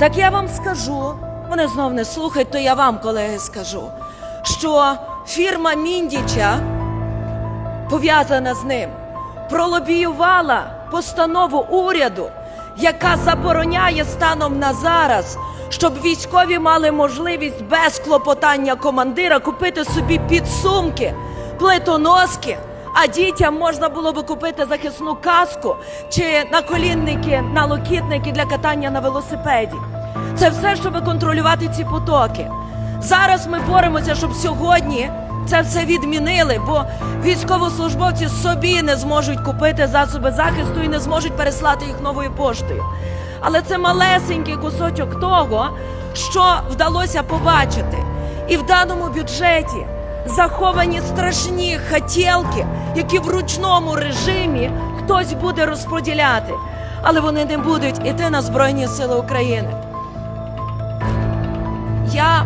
Так я вам скажу, вони знов не слухають, то я вам, колеги, скажу, що фірма Міндіча, пов'язана з ним, пролобіювала постанову уряду, яка забороняє станом на зараз, щоб військові мали можливість без клопотання командира купити собі підсумки, плитоноски. А дітям можна було би купити захисну каску чи наколінники, налокітники для катання на велосипеді. Це все, щоб контролювати ці потоки. Зараз ми боремося, щоб сьогодні це все відмінили, бо військовослужбовці собі не зможуть купити засоби захисту і не зможуть переслати їх новою поштою. Але це малесенький кусочок того, що вдалося побачити. І в даному бюджеті заховані страшні хотілки, які в ручному режимі хтось буде розподіляти, але вони не будуть іти на Збройні Сили України. Я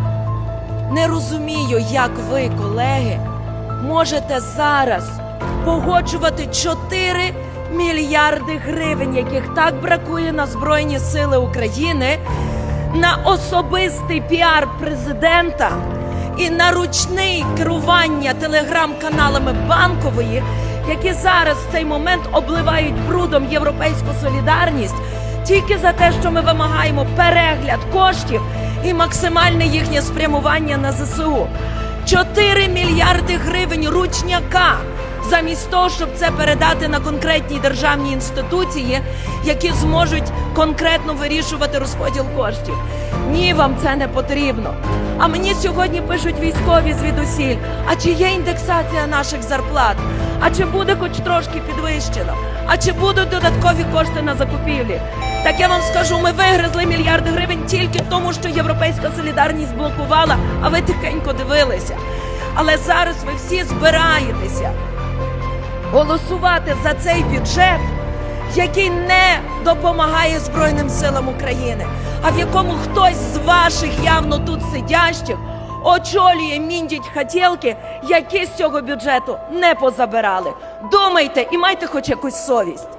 не розумію, як ви, колеги, можете зараз погоджувати 4 мільярди гривень, яких так бракує на Збройні Сили України, на особистий піар президента і на ручне керування телеграм-каналами банкової, які зараз в цей момент обливають брудом європейську солідарність тільки за те, що ми вимагаємо перегляд коштів і максимальне їхнє спрямування на ЗСУ. 4 мільярди гривень ручняка. Замість того, щоб це передати на конкретні державні інституції, які зможуть конкретно вирішувати розподіл коштів. Ні, вам це не потрібно. А мені сьогодні пишуть військові звідусіль. А чи є індексація наших зарплат? А чи буде хоч трошки підвищено? А чи будуть додаткові кошти на закупівлі? Так я вам скажу, ми вигризли мільярди гривень тільки тому, що європейська солідарність блокувала, а ви тихенько дивилися. Але зараз ви всі збираєтеся голосувати за цей бюджет, який не допомагає Збройним силам України, а в якому хтось з ваших явно тут сидящих очолює міндіть хотілки, які з цього бюджету не позабирали. Думайте і майте хоч якусь совість.